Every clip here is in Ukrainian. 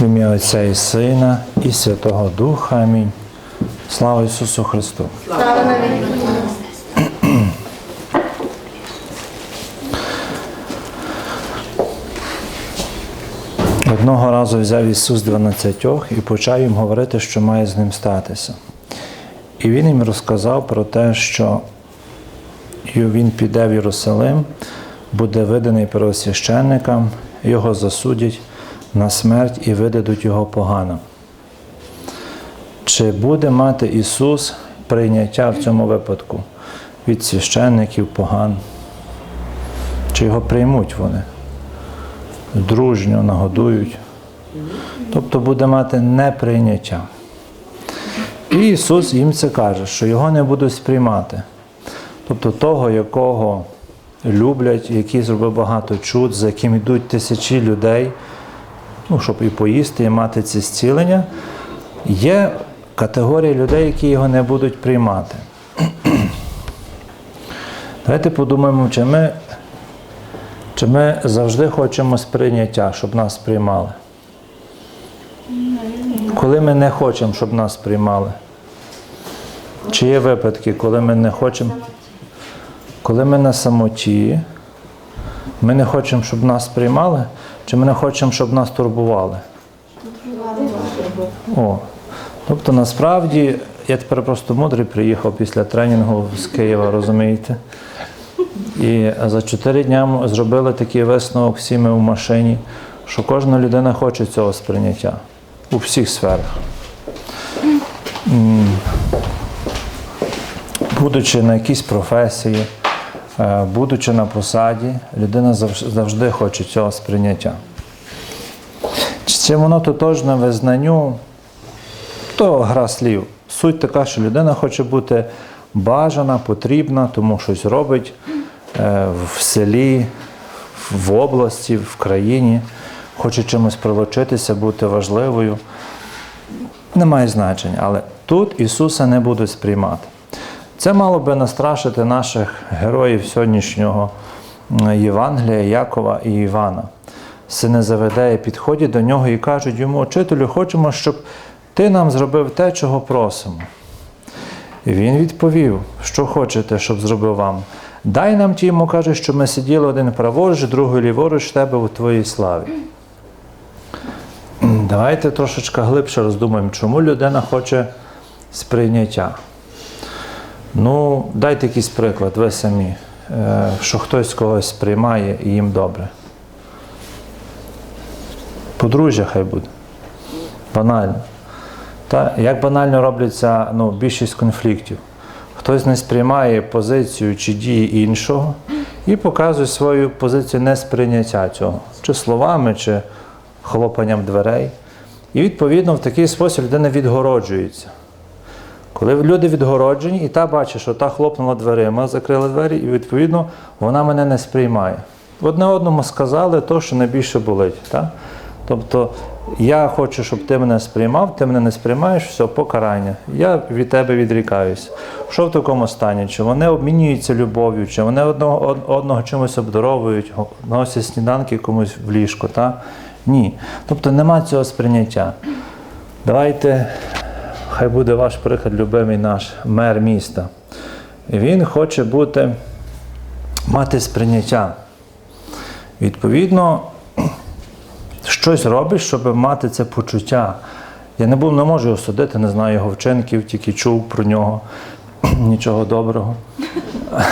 В ім'я Отця і Сина, і Святого Духа. Амінь. Слава Ісусу Христу! Слава. Одного разу взяв Ісус дванадцятьох і почав їм говорити, що має з ним статися. І Він їм розказав про те, що він піде в Єрусалим, буде виданий первосвященникам, його засудять на смерть і видадуть його погано. Чи буде мати Ісус прийняття в цьому випадку від священників поган? Чи його приймуть вони? Дружньо нагодують. Тобто буде мати неприйняття. І Ісус їм це каже, що його не будуть сприймати. Тобто того, якого люблять, який зробив багато чуд, за яким йдуть тисячі людей, ну, щоб і поїсти, і мати ці зцілення, є категорія людей, які його не будуть приймати. Давайте подумаємо, чи ми, чи ми завжди хочемо сприйняття, щоб нас приймали. Коли ми не хочемо, щоб нас приймали. Чи є випадки, коли ми не хочемо, коли ми на самоті, ми не хочемо, щоб нас приймали, чи ми не хочемо, щоб нас турбували? О, тобто насправді я тепер просто мудрий приїхав після тренінгу з Києва, розумієте? І за чотири дня зробили такий висновок всі ми в машині, що кожна людина хоче цього сприйняття у всіх сферах. Будучи на якійсь професії, будучи на посаді, людина завжди хоче цього сприйняття. Чи це воно тотожне визнанню, то гра слів. Суть така, що людина хоче бути бажана, потрібна, тому щось робить е, в селі, в області, в країні, хоче чимось прилучитися, бути важливою. Немає значення, але тут Ісуса не будуть сприймати. Це мало би настрашити наших героїв сьогоднішнього Євангелія, Якова і Івана. Сини Заведея підходять до нього і кажуть йому, учителю, хочемо, щоб ти нам зробив те, чого просимо. І він відповів, що хочете, щоб зробив вам. Дай нам ті йому каже, що ми сиділи один праворуч, другий ліворуч тебе у твоїй славі. Давайте трошечки глибше роздумаємо, чому людина хоче сприйняття. Ну, дайте якийсь приклад, ви самі, е, що хтось когось сприймає і їм добре. Подружжя хай буде. Банально. Та, як банально робляться ну, більшість конфліктів. Хтось не сприймає позицію чи дії іншого і показує свою позицію несприйняття цього, чи словами, чи хлопанням дверей. І відповідно в такий спосіб людина відгороджується. Коли люди відгороджені, і та бачить, що та хлопнула дверима, закрила двері, і відповідно вона мене не сприймає. Одне одному сказали то, що найбільше болить. Так? Тобто я хочу, щоб ти мене сприймав, ти мене не сприймаєш, все, покарання. Я від тебе відрікаюся. Що в такому стані? Чи вони обмінюються любов'ю, чи вони одного, одного чимось обдаровують, носять сніданки комусь в ліжко? Та? Ні. Тобто нема цього сприйняття. Давайте, хай буде ваш приклад, любимий наш мер міста. Він хоче бути, мати сприйняття. Відповідно, щось робить, щоб мати це почуття. Я не був, не можу його судити, не знаю його вчинків, тільки чув про нього нічого доброго.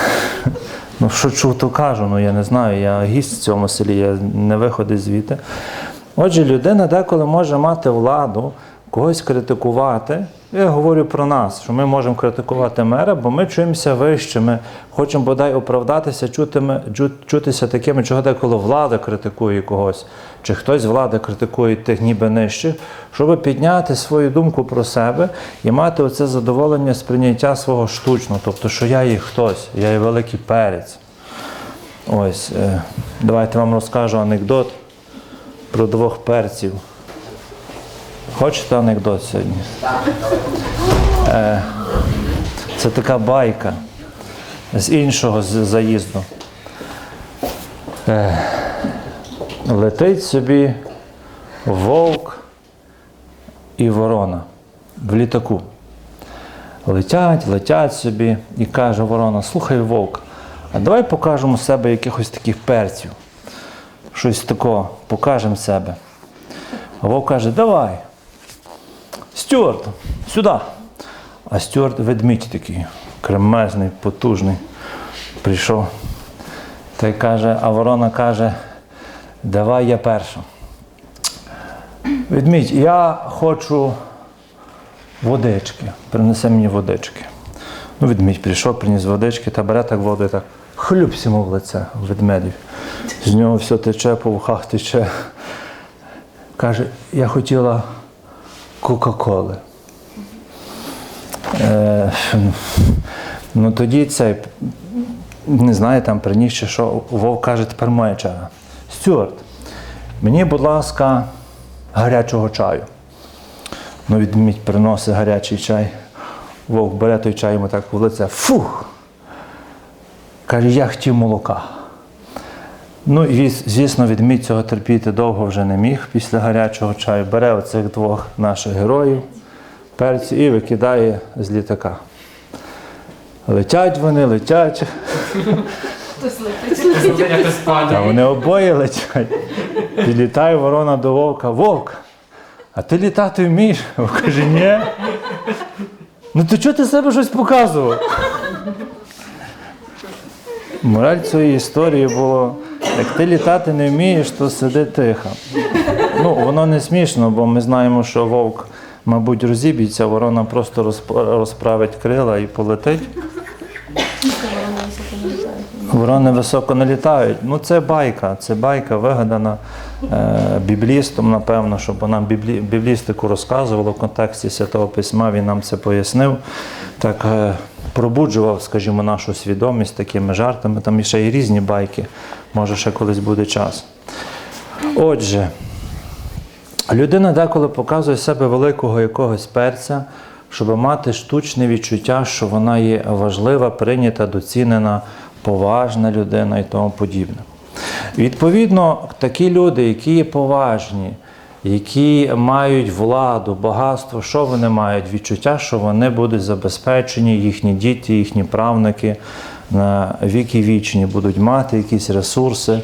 Ну, що чув, то кажу, ну я не знаю, я гість в цьому селі, я не виходив звідти. Отже, людина деколи може мати владу, когось критикувати. Я говорю про нас, що ми можемо критикувати мера, бо ми чуємося вище, ми хочемо бодай оправдатися, чутими, чутися такими, чого деколи влада критикує когось, чи хтось влади критикує тих ніби нижчих, щоб підняти свою думку про себе і мати оце задоволення сприйняття свого штучного, тобто, що я є хтось, я є великий перець. Ось, е, давайте вам розкажу анекдот про двох перців. Хочете анекдот сьогодні? Е, Це така байка з іншого заїзду. Е, летить собі вовк і ворона в літаку. Летять, летять собі, і каже ворона: слухай вовк, а давай покажемо себе якихось таких перців. Щось такого, покажемо себе. Вовк каже, давай. Стюарт, сюди. А Стюарт ведмідь такий, кремезний, потужний, прийшов. Та й каже, а ворона каже, давай я перша. Ведмідь, я хочу водички. Принеси мені водички. Ну, ведмідь прийшов, приніс водички та бере так воду і так хлюпсь йому в лице ведмедів. З нього все тече, по вухах тече. Каже, я хотіла Кока-Коли. Е, ну тоді цей, не знаю, там приніс чи що, Вовк каже, тепер моя черга. Стюарт, мені, будь ласка, гарячого чаю. Ну, відмідь приносить гарячий чай. Вовк бере той чай йому так в лице. Фух! Каже, я хотів молока. Ну, і звісно, відмідь цього терпіти довго вже не міг після гарячого чаю. Бере оцих двох наших героїв, перців і викидає з літака. Летять вони, летять, а вони обоє летять. Підлітає ворона до вовка. Вовк, а ти літати вмієш? Вовк каже, ні. Ну то чого ти себе щось показував? Мораль цієї історії було, як ти літати не вмієш, то сиди тихо. Ну, воно не смішно, бо ми знаємо, що вовк, мабуть, розіб'ється, ворона просто розправить крила і полетить. Ворони високо не літають. Ну, це байка, це байка вигадана е, біблістом, напевно, щоб нам біблі, біблістику розказувало в контексті Святого Письма, він нам це пояснив. Так е, пробуджував, скажімо, нашу свідомість такими жартами. Там ще й різні байки, може, ще колись буде час. Отже, людина деколи показує себе великого якогось перця, щоб мати штучне відчуття, що вона є важлива, прийнята, доцінена, поважна людина і тому подібне. Відповідно, такі люди, які є поважні, які мають владу, багатство, що вони мають? Відчуття, що вони будуть забезпечені, їхні діти, їхні правнуки на віки вічні будуть мати якісь ресурси.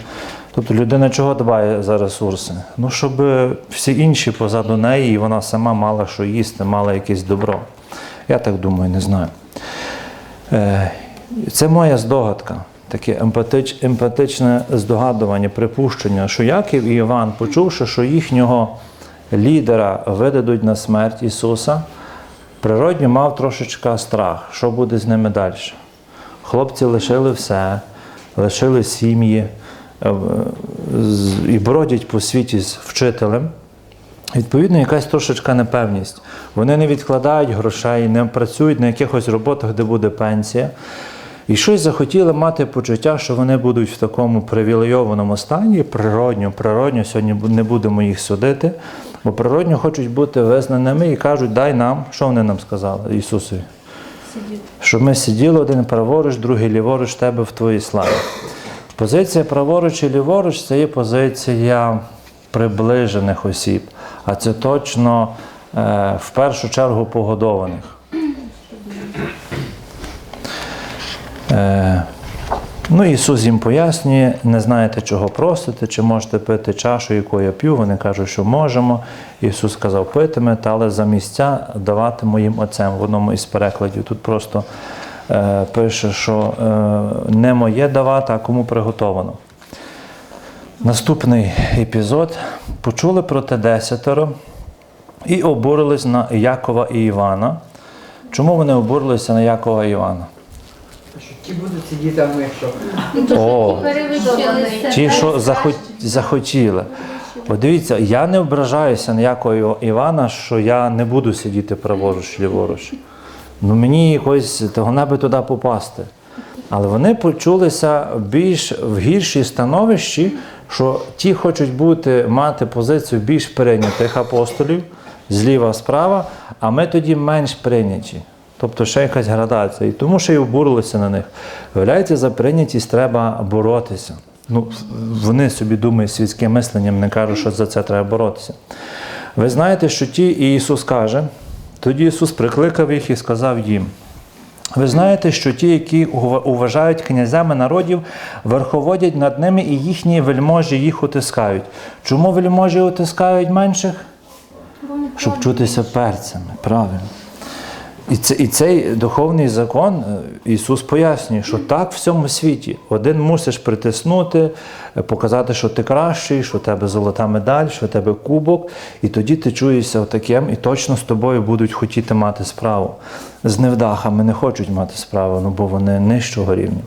Тобто людина чого дбає за ресурси? Ну, щоб всі інші позаду неї, і вона сама мала що їсти, мала якесь добро. Я так думаю, не знаю. Е, Це моя здогадка, таке емпатич, емпатичне здогадування, припущення, що Яків і Іван, почувши, що їхнього лідера видадуть на смерть Ісуса, природньо мав трошечка страх, що буде з ними далі. Хлопці лишили все, лишили сім'ї е, і бродять по світі з вчителем. Відповідно, якась трошечка непевність. Вони не відкладають грошей, не працюють на якихось роботах, де буде пенсія. І щось захотіли мати почуття, що вони будуть в такому привілейованому стані, природньо, природньо, сьогодні не будемо їх судити, бо природньо хочуть бути визнаними і кажуть, дай нам, що вони нам сказали, Ісусові? Щоб ми сиділи один праворуч, другий ліворуч тебе в твоїй славі. Позиція праворуч і ліворуч це є позиція приближених осіб, а це точно е, в першу чергу погодованих. Е, ну, Ісус їм пояснює, не знаєте, чого просите, чи можете пити чашу, яку я п'ю. Вони кажуть, що можемо. Ісус сказав, питимете, але за місця давати моїм отцем в одному із перекладів. Тут просто е, пише, що е, не моє давати, а кому приготовано. Наступний епізод. Почули про те десятеро і обурились на Якова і Івана. Чому вони обурилися на Якова і Івана? Ті будуть сидіти, а ми якщо. О, Перевищили ті, що захо- захотіли. От дивіться, я не ображаюся на Якова Івана, що я не буду сидіти праворуч, ліворуч. Ну мені якось того би туди попасти. Але вони почулися більш в гіршій становищі, що ті хочуть бути, мати позицію більш прийнятих апостолів, зліва справа, а ми тоді менш прийняті. Тобто ще якась градація. І тому ще й обурилися на них. Виявляється, за прийнятість треба боротися. Ну, вони собі думають світським мисленням, не кажуть, що за це треба боротися. Ви знаєте, що ті, і Ісус каже, тоді Ісус прикликав їх і сказав їм. Ви знаєте, що ті, які уважають князями народів, верховодять над ними і їхні вельможі їх утискають. Чому вельможі утискають менших? Щоб чутися перцями, правильно. І, це, і цей духовний закон е, Ісус пояснює, що так в цьому світі. Один мусиш притиснути, е, показати, що ти кращий, що у тебе золота медаль, що у тебе кубок, і тоді ти чуєшся отаким, і точно з тобою будуть хотіти мати справу. З невдахами не хочуть мати справу, ну бо вони нижчого рівня.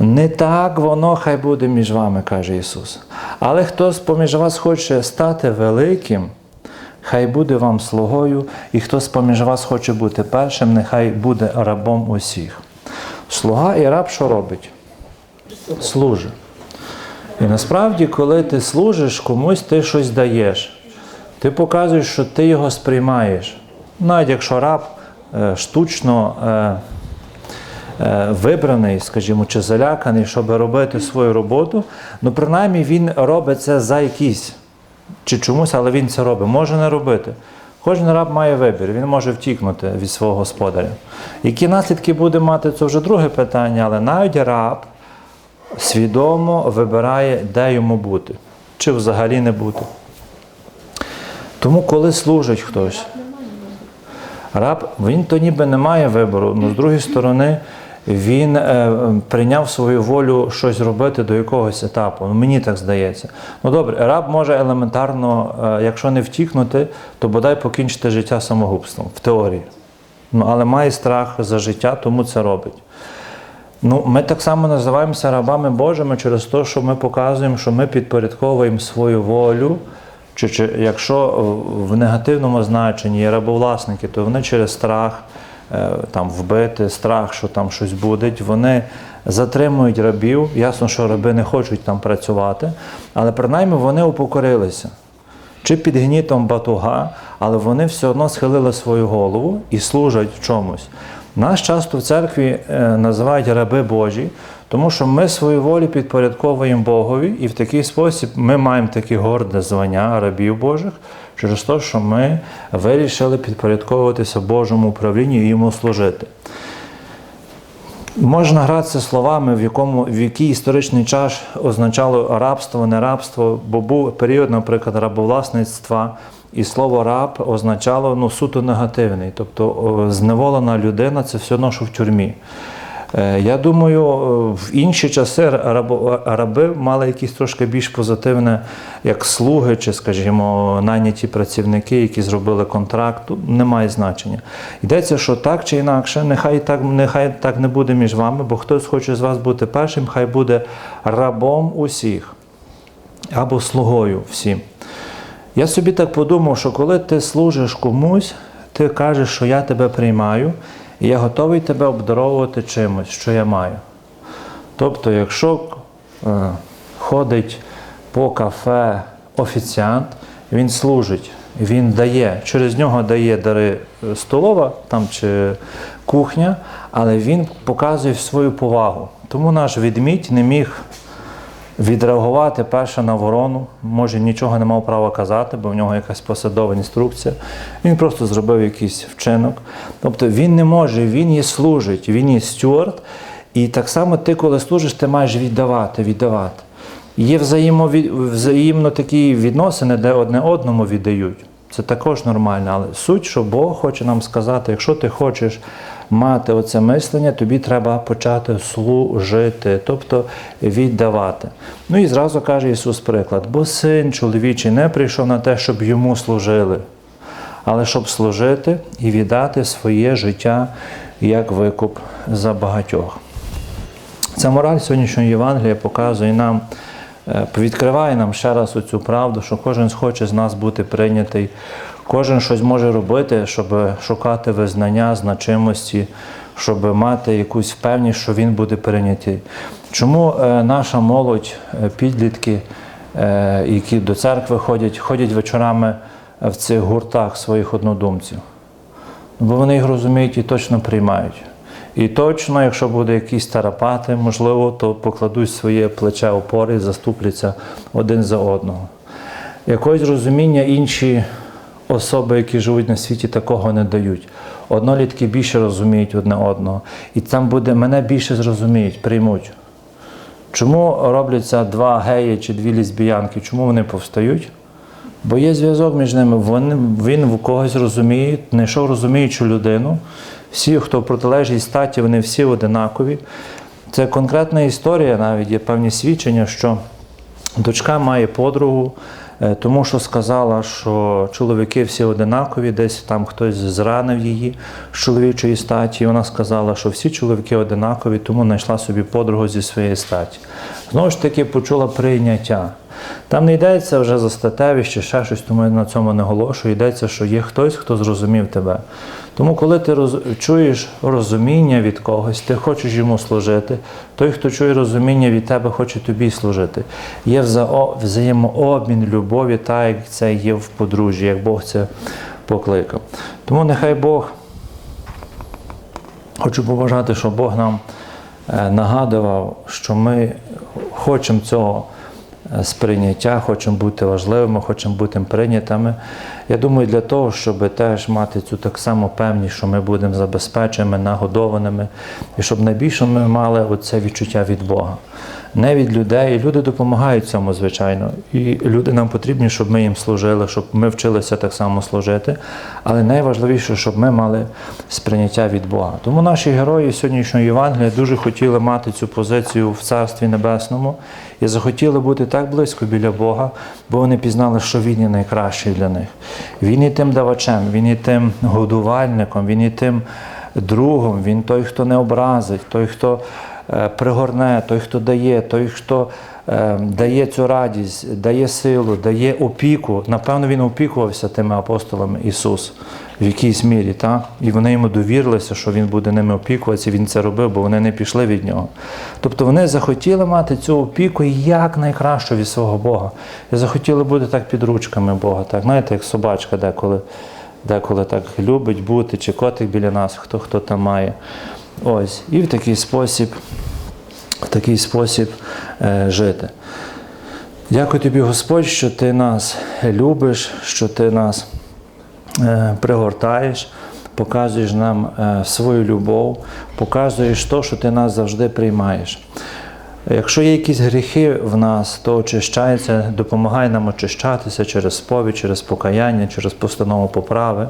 Не так воно хай буде між вами, каже Ісус. Але хто з поміж вас хоче стати великим, хай буде вам слугою, і хто поміж вас хоче бути першим, нехай буде рабом усіх. Слуга і раб що робить? Служить. І насправді, коли ти служиш комусь, ти щось даєш. Ти показуєш, що ти його сприймаєш. Навіть якщо раб е, штучно е, е, вибраний, скажімо, чи заляканий, щоб робити свою роботу, ну принаймні він робить це за якісь чи чомусь, але він це робить. Може не робити. Кожен раб має вибір, він може втікнути від свого господаря. Які наслідки буде мати, це вже друге питання, але навіть раб свідомо вибирає, де йому бути, чи взагалі не бути. Тому, коли служить хтось, раб, він то ніби не має вибору, але з другої сторони, він е, прийняв свою волю щось робити до якогось етапу. Ну, мені так здається. Ну добре, раб може елементарно, е, якщо не втікнути, то бодай покінчити життя самогубством в теорії. Ну, але має страх за життя, тому це робить. Ну, ми так само називаємося рабами Божими через те, що ми показуємо, що ми підпорядковуємо свою волю. Чи, чи якщо в негативному значенні є рабовласники, то вони через страх там, вбити, страх, що там щось буде, вони затримують рабів. Ясно, що раби не хочуть там працювати, але принаймні вони упокорилися. Чи під гнітом батуга, але вони все одно схилили свою голову і служать в чомусь. Нас часто в церкві е, називають раби Божі, тому що ми свою волю підпорядковуємо Богові, і в такий спосіб ми маємо таке горде звання рабів Божих через те, що ми вирішили підпорядковуватися Божому управлінню і йому служити. Можна гратися словами, в якому в який історичний час означало рабство, не рабство, бо був період, наприклад, рабовласництва, і слово раб означало ну, суто негативний. Тобто зневолена людина це все одно, що в тюрмі. Е, Я думаю, е, в інші часи рабо- раби мали якісь трошки більш позитивне, як слуги, чи, скажімо, найняті працівники, які зробили контракт, немає значення. Йдеться, що так чи інакше, нехай так, нехай так не буде між вами, бо хтось хоче з вас бути першим, хай буде рабом усіх або слугою всім. Я собі так подумав, що коли ти служиш комусь, ти кажеш, що я тебе приймаю, і я готовий тебе обдаровувати чимось, що я маю. Тобто, якщо е, ходить по кафе офіціант, він служить, він дає, через нього дає дари е, столова там, чи кухня, але він показує свою повагу. Тому наш відмідь не міг відреагувати перше на ворону, може нічого не мав права казати, бо в нього якась посадова інструкція. Він просто зробив якийсь вчинок. Тобто він не може, він є служить, він є стюард. І так само ти, коли служиш, ти маєш віддавати, віддавати. Є взаємові... взаємно такі відносини, де одне одному віддають. Це також нормально, але суть, що Бог хоче нам сказати, якщо ти хочеш мати оце мислення, тобі треба почати служити, тобто віддавати. Ну і зразу каже Ісус приклад, бо син чоловічий не прийшов на те, щоб йому служили, але щоб служити і віддати своє життя як викуп за багатьох. Ця мораль сьогоднішнього Євангелія показує нам, е, відкриває нам ще раз оцю правду, що кожен хоче з нас бути прийнятий, кожен щось може робити, щоб шукати визнання, значимості, щоб мати якусь впевненість, що він буде прийнятий. Чому е, наша молодь, е, підлітки, е, які до церкви ходять, ходять вечорами в цих гуртах своїх однодумців? Бо вони їх розуміють і точно приймають. І точно, якщо буде якісь тарапати, можливо, то покладуть своє плече опори заступляться один за одного. Якогось розуміння інші особи, які живуть на світі, такого не дають. Однолітки більше розуміють одне одного. І там буде мене більше зрозуміють, приймуть. Чому робляться два геї чи дві лесбіянки? Чому вони повстають? Бо є зв'язок між ними. Вони, він в когось розуміє, знайшов розуміючу людину. Всі, хто в протилежній статі, вони всі одинакові. Це конкретна історія, навіть є певні свідчення, що дочка має подругу, тому що сказала, що чоловіки всі одинакові, десь там хтось зранив її з чоловічої статі. Вона сказала, що всі чоловіки одинакові, тому знайшла собі подругу зі своєї статі. Знову ж таки, почула прийняття. Там не йдеться вже за статевість чи ще щось, тому я на цьому не голошую. Йдеться, що є хтось, хто зрозумів тебе. Тому, коли ти роз... чуєш розуміння від когось, ти хочеш йому служити, той, хто чує розуміння від тебе, хоче тобі служити. Є взао... взаємообмін любові, так як це є в подружжі, як Бог це покликав. Тому нехай Бог, хочу побажати, щоб Бог нам е, нагадував, що ми хочемо цього сприйняття, хочемо бути важливими, хочемо бути прийнятими. Я думаю, для того, щоб теж мати цю так само певність, що ми будемо забезпеченими, нагодованими, і щоб найбільше ми мали оце відчуття від Бога. Не від людей. Люди допомагають цьому, звичайно. І люди нам потрібні, щоб ми їм служили, щоб ми вчилися так само служити. Але найважливіше, щоб ми мали сприйняття від Бога. Тому наші герої сьогоднішнього Євангелія дуже хотіли мати цю позицію в Царстві Небесному і захотіли бути так близько біля Бога, бо вони пізнали, що Він є найкращий для них. Він є тим давачем, він є тим годувальником, він є тим другом, він той, хто не образить, той, хто е, пригорне, той, хто дає, той, хто е, дає цю радість, дає силу, дає опіку. Напевно, він опікувався тими апостолами Ісус в якійсь мірі, так? і вони йому довірилися, що він буде ними опікуватися. Він це робив, бо вони не пішли від нього. Тобто вони захотіли мати цю опіку як найкращу від свого Бога. І захотіли бути так під ручками Бога. Так, знаєте, як собачка деколи. Деколи так любить бути, чи котик біля нас, хто хто там має. Ось. І в такий спосіб, в такий спосіб е, жити. Дякую тобі, Господь, що ти нас любиш, що ти нас пригортаєш, показуєш нам е, свою любов, показуєш то, що ти нас завжди приймаєш. Якщо є якісь гріхи в нас, то очищається, допомагай нам очищатися через сповідь, через покаяння, через постанову поправи,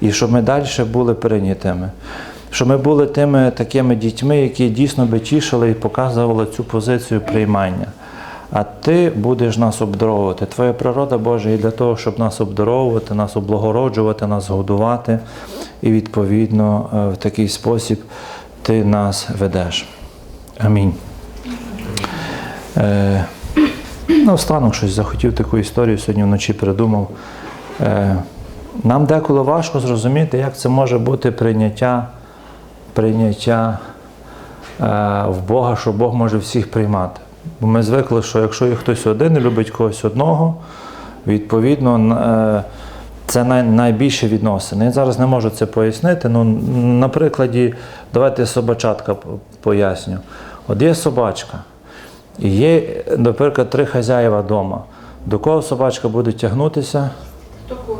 і щоб ми далі були прийнятими. Щоб ми були тими такими дітьми, які дійсно би тішили і показували цю позицію приймання. А ти будеш нас обдаровувати. Твоя природа Божа є для того, щоб нас обдаровувати, нас облагороджувати, нас годувати. І відповідно е, в такий спосіб ти нас ведеш. Амінь. Е, ну, останок щось захотів таку історію сьогодні вночі придумав. Е, нам деколи важко зрозуміти, як це може бути прийняття, прийняття е, в Бога, що Бог може всіх приймати. Бо ми звикли, що якщо є хтось один і любить когось одного, відповідно, е, це най, найбільше відносини. Я зараз не можу це пояснити. Ну, на прикладі, давайте собачатка поясню. От є собачка. І є, наприклад, три хазяїва вдома. До кого собачка буде тягнутися?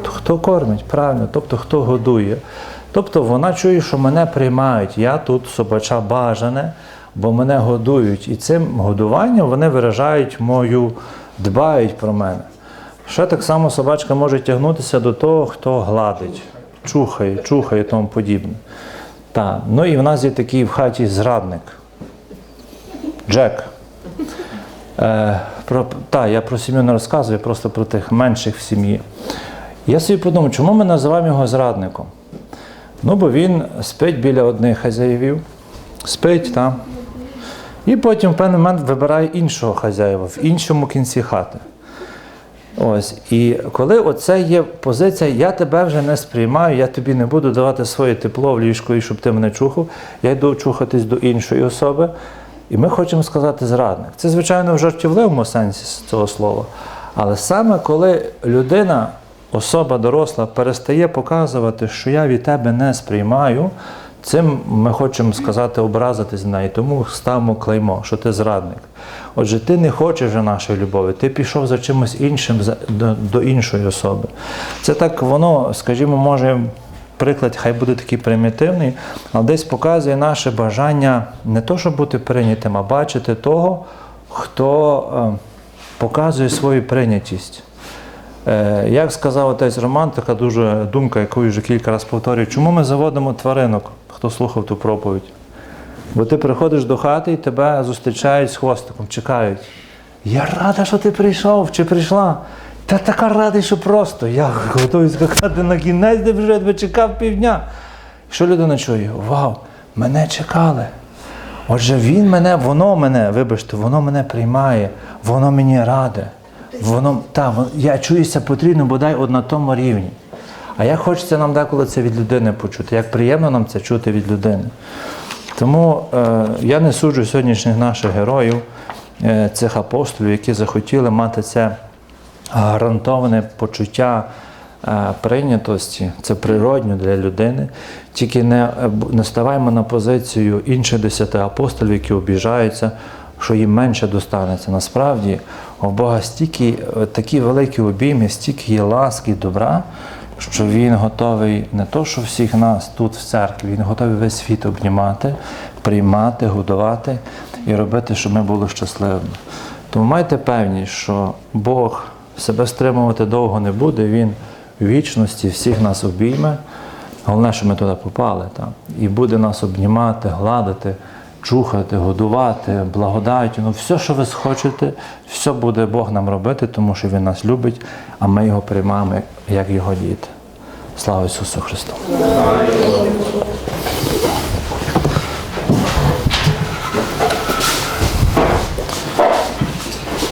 Хто кормить, правильно, тобто хто годує. Тобто вона чує, що мене приймають. Я тут собача бажане, бо мене годують. І цим годуванням вони виражають мою, дбають про мене. Ще так само собачка може тягнутися до того, хто гладить, чухає, чухає і тому подібне. Так. Ну і в нас є такий в хаті зрадник. Джек. Е, про, та, я про сім'ю не розказую, просто про тих менших в сім'ї. Я собі подумав, чому ми називаємо його зрадником? Ну, бо він спить біля одних хазяївів, спить там. І потім в певний момент вибирає іншого хазяїва в іншому кінці хати. Ось. І коли оце є позиція, я тебе вже не сприймаю, я тобі не буду давати своє тепло в ліжку, і щоб ти мене чухав, я йду чухатись до іншої особи. І ми хочемо сказати зрадник. Це, звичайно, в жартівливому сенсі цього слова. Але саме коли людина, особа доросла, перестає показувати, що я від тебе не сприймаю, Цим ми хочемо сказати, образитись на неї, тому ставимо клеймо, що ти зрадник. Отже, ти не хочеш вже нашої любові, ти пішов за чимось іншим до, до іншої особи. Це так воно, скажімо, може, приклад хай буде такий примітивний, але десь показує наше бажання не то, щоб бути прийнятим, а бачити того, хто е, показує свою прийнятість. Е, Як сказав отець Роман, така дуже думка, яку я вже кілька разів повторюю, чому ми заводимо тваринок, хто слухав ту проповідь? Бо ти приходиш до хати і тебе зустрічають з хвостиком, чекають. Я рада, що ти прийшов чи прийшла. Та така радий, що просто. Я готовий скакати на кінець, де вже тебе чекав півдня. Що людина чує? Вау, мене чекали. Отже, він мене, воно мене, вибачте, воно мене приймає, воно мені раде. Воно, та, я чуюся потрібно бодай от на тому рівні. А як хочеться нам деколи це від людини почути, як приємно нам це чути від людини. Тому е, я не суджу сьогоднішніх наших героїв, е, цих апостолів, які захотіли мати це гарантоване почуття е, прийнятості, це природньо для людини. Тільки не, е, не ставаймо на позицію інших десяти апостолів, які обіжаються, що їм менше достанеться. Насправді у Бога стільки е, такі великі обійми, стільки є ласки добра, що він готовий не то, що всіх нас тут в церкві, він готовий весь світ обнімати, приймати, годувати і робити, щоб ми були щасливими. Тому майте певність, що Бог себе стримувати довго не буде, Він в вічності всіх нас обійме. Головне, що ми туди попали. Так? І буде нас обнімати, гладити, чухати, годувати, благодаттю. Ну, все, що ви схочете, все буде Бог нам робити, тому що Він нас любить, а ми його приймаємо як його діти. Слава Ісусу Христу!